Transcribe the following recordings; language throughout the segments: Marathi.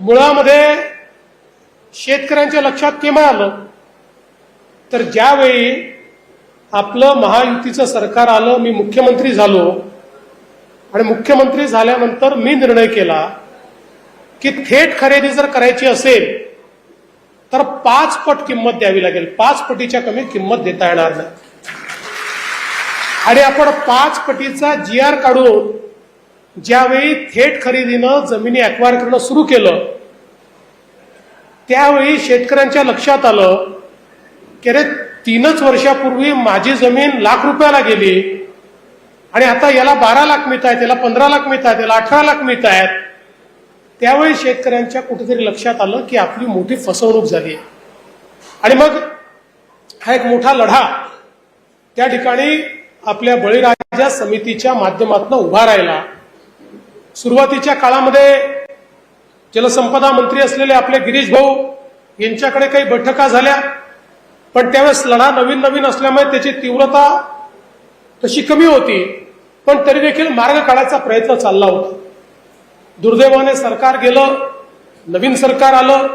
मुळामध्ये शेतकऱ्यांच्या लक्षात केव्हा आलं तर ज्यावेळी आपलं महायुतीचं सरकार आलं मी मुख्यमंत्री झालो आणि मुख्यमंत्री झाल्यानंतर मी निर्णय केला की थेट खरेदी जर करायची असेल तर पाच पट किंमत द्यावी लागेल. पाच पटीच्या कमी किंमत देता येणार नाही. आणि आपण पाच पटीचा जी आर काढून ज्यावेळी थेट खरेदीनं जमिनी अक्वायर करणं सुरू केलं त्यावेळी शेतकऱ्यांच्या लक्षात आलं की अरे तीनच वर्षापूर्वी माझी जमीन लाख रुपयाला गेली आणि आता याला बारा लाख मिळत आहेत याला पंधरा लाख मिळत आहेत याला अठरा लाख मिळत आहेत. त्यावेळी शेतकऱ्यांच्या कुठेतरी लक्षात आलं की आपली मोठी फसवणूक झाली. आणि मग हा एक मोठा लढा त्या ठिकाणी आपल्या बळीराजा समितीच्या माध्यमातून उभा राहिला. सुरुवातीच्या काळामध्ये जलसंपदा मंत्री असलेले आपले गिरीश भाऊ यांच्याकडे काही बैठका झाल्या. पण त्यावेळेस लढा नवीन नवीन असल्यामुळे त्याची तीव्रता तशी कमी होती. पण तरी देखील मार्ग काढायचा प्रयत्न चालला होता. दुर्दैवाने सरकार गेलं नवीन सरकार आलं.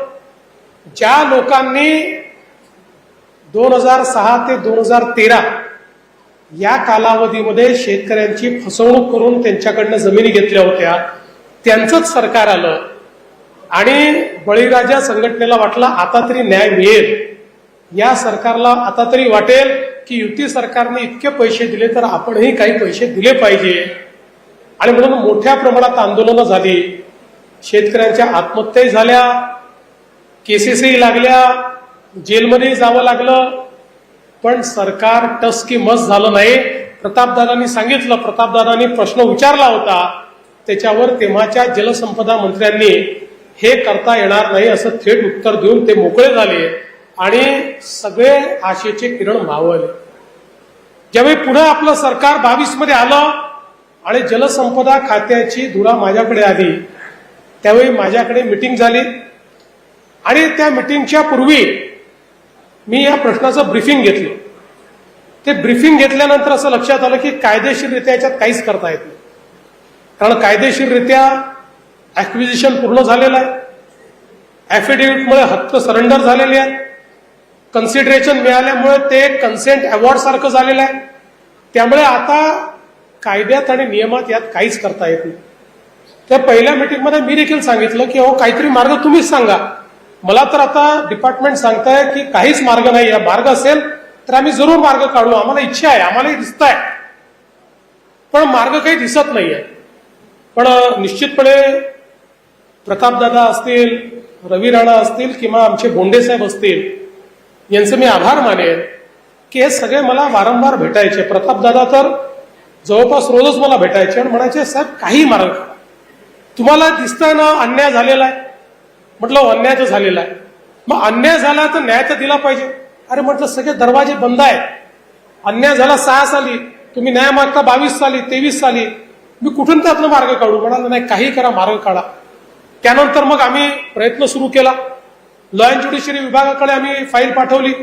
ज्या लोकांनी दोन हजार सहा ते दोन हजार तेरा या कालावधीमध्ये शेतकऱ्यांची फसवणूक करून त्यांच्याकडनं जमिनी घेतल्या होत्या. त्यांचंच सरकार आलं. आणि बळीराजा संघटनेला वाटला आता तरी न्याय मिळेल. या सरकारला आता तरी वाटेल की युती सरकारने इतके पैसे दिले तर आपणही काही पैसे दिले पाहिजे. आणि म्हणून मोठ्या प्रमाणात आंदोलनं झाली. शेतकऱ्यांच्या आत्महत्याही झाल्या. केसेसही लागल्या. जेलमध्येही जावं लागलं. पण सरकार टस की मस झालं नाही. प्रतापदादांनी सांगितलं प्रतापदादांनी प्रश्न विचारला होता. त्याच्यावर तेव्हाच्या जलसंपदा मंत्र्यांनी हे करता येणार नाही असं थेट उत्तर देऊन ते मोकळे झाले आणि सगळे आशेचे किरण मावळले. ज्यावेळी पुन्हा आपलं सरकार बावीसमध्ये आलं आणि जलसंपदा खात्याची धुरा माझ्याकडे आली त्यावेळी माझ्याकडे मिटिंग झाली. आणि त्या मिटिंगच्या पूर्वी मी या प्रश्नाचं ब्रिफिंग घेतलं. ते ब्रिफिंग घेतल्यानंतर असं लक्षात आलं की कायदेशीररित्या याच्यात काहीच करता येत नाही. कारण कायदेशीररित्या ऍक्विजिशन पूर्ण झालेलं आहे. ऍफिडेव्हिटमुळे हक्क सरेंडर झालेले आहेत कन्सिडरेशन मिळाल्यामुळे ते कन्सेंट अवॉर्ड सारखं झालेलं आहे. त्यामुळे आता कायद्यात आणि नियमात यात काहीच करता येत नाही. त्या पहिल्या मिटिंगमध्ये मी देखील सांगितलं की अहो काहीतरी मार्ग तुम्हीच सांगा. मला तर आता डिपार्टमेंट सांगताय की काहीच मार्ग नाही. आहे मार्ग असेल तर आम्ही जरूर मार्ग काढू. आम्हाला इच्छा आहे. आम्हालाही दिसत आहे पण मार्ग काही दिसत नाही आहे पण निश्चितपणे प्रतापदादा असतील रवी राणा असतील किंवा आमचे बोंडे साहेब असतील यांचे मी आभार मानेन की हे सगळे मला वारंवार भेटायचे. प्रतापदादा तर जवळपास रोजच मला भेटायचे आणि म्हणायचे साहेब काही मार्ग तुम्हाला दिसतंय ना अन्याय झालेला आहे. म्हटलं हो, अन्याय तर झालेला आहे. मग अन्याय झाला तर न्याय तर दिला पाहिजे. अरे म्हटलं सगळे दरवाजे बंद आहेत. अन्याय झाला सहा साली तुम्ही न्याय मागता बावीस साली तेवीस साली. मी कुठून त्यातनं मार्ग काढू? म्हणाल नाही काही करा मार्ग काढा. त्यानंतर मग आम्ही प्रयत्न सुरू केला. लॉ अँड ज्युडिशरी विभागाकडे आम्ही फाईल पाठवली.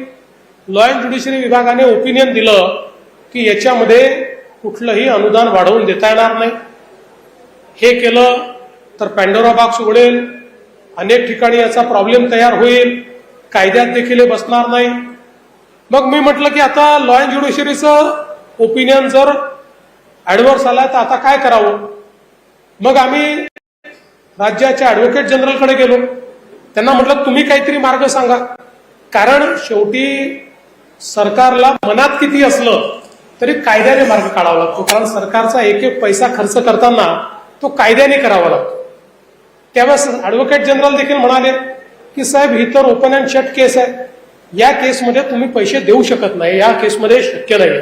लॉ अँड ज्युडिशरी विभागाने ओपिनियन दिलं की याच्यामध्ये कुठलंही अनुदान वाढवून देता येणार नाही. हे केलं तर पॅन्डोरा बॉक्स उघडेल. अनेक ठिकाणी याचा प्रॉब्लेम तयार होईल. कायद्यात देखील हे बसणार नाही. मग मी म्हटलं की आता लॉ अँड ज्युडिशरीचं ओपिनियन जर ऍडव्हर्स आला तर आता काय करावं? मग आम्ही राज्याच्या ऍडव्होकेट जनरलकडे गेलो. त्यांना म्हटलं तुम्ही काहीतरी मार्ग सांगा. कारण शेवटी सरकारला मनात किती असलं तरी कायद्याने मार्ग काढावा लागतो. कारण सरकारचा एक एक पैसा खर्च करताना तो कायद्याने करावा लागतो. त्यावेळेस ऍडव्होकेट जनरल देखील म्हणाले की साहेब ही तर ओपन अँड शट केस आहे. या केसमध्ये तुम्ही पैसे देऊ शकत नाही. या केसमध्ये शक्य नाही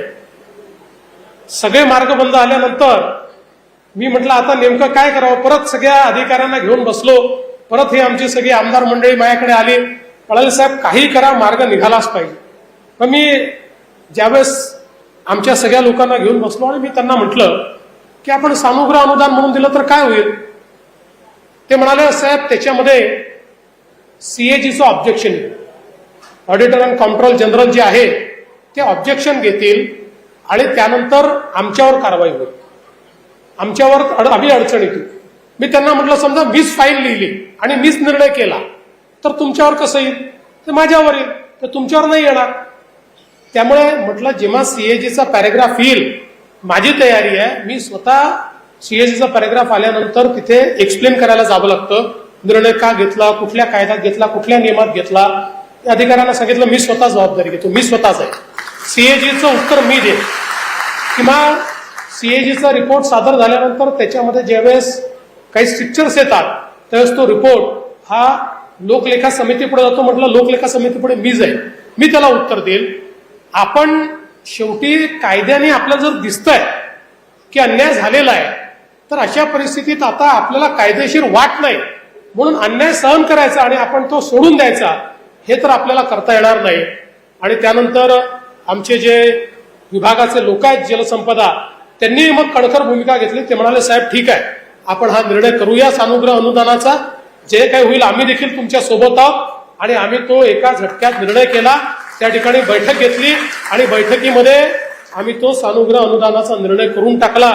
सगळे मार्ग बंद आल्यानंतर मी म्हटलं आता नेमकं काय करावं? परत सगळ्या अधिकाऱ्यांना घेऊन बसलो. परत हे आमची सगळी आमदार मंडळी माझ्याकडे आली. म्हणाले साहेब काही करा मार्ग निघालाच पाहिजे. मग मी ज्यावेळेस आमच्या सगळ्या लोकांना घेऊन बसलो आणि मी त्यांना म्हटलं की आपण सानुग्रह अनुदान म्हणून दिलं तर काय होईल? ते म्हणाले साहेब त्याच्यामध्ये सीएजीचं objection auditor and control general जे आहे ते ऑब्जेक्शन घेतील आणि त्यानंतर आमच्यावर कारवाई होईल. आमच्यावर अड- आम्ही अडचण येतो मी त्यांना म्हटलं समजा मीच फाईल लिहिली आणि मीच निर्णय केला तर तुमच्यावर कसं येईल? ते माझ्यावर येईल तर तुमच्यावर नाही येणार. त्यामुळे म्हटलं जेव्हा सीएजीचा पॅरेग्राफ येईल माझी तयारी आहे मी स्वतः सीएसीचा पॅरेग्राफ आल्यानंतर तिथे एक्सप्लेन करायला जावं लागतं. निर्णय का घेतला कुठल्या कायद्यात घेतला कुठल्या नियमात घेतला या अधिकाऱ्यांना सांगितलं मी स्वतः जबाबदारी घेतो मी स्वतःच आहे. सीएजीचं उत्तर मी देईन. किंवा सीएजीचा रिपोर्ट सादर झाल्यानंतर त्याच्यामध्ये ज्यावेळेस काही स्ट्रिक्चर्स येतात त्यावेळेस तो रिपोर्ट हा लोकलेखा समितीपुढे जातो म्हटलं लोकलेखा समितीपुढे मी जाईल मी त्याला उत्तर देईल आपण शेवटी कायद्याने आपल्याला जर दिसतंय की अन्याय झालेला आहे तर अशा परिस्थितीत आता आपल्याला कायदेशीर वाट नाही. म्हणून अन्याय सहन करायचा आणि आपण तो सोडून द्यायचा हे तर आपल्याला करता येणार नाही. आणि त्यानंतर आमचे जे विभागाचे लोक आहेत जलसंपदा त्यांनी मग कणखर भूमिका घेतली. ते म्हणाले साहेब ठीक आहे. आपण हा निर्णय करूया सानुग्रह अनुदानाचा. जे काही होईल आम्ही देखील तुमच्यासोबत आहोत. आणि आम्ही तो एका झटक्यात निर्णय केला. त्या ठिकाणी बैठक घेतली आणि बैठकीमध्ये आम्ही तो सानुग्रह अनुदानाचा निर्णय करून टाकला.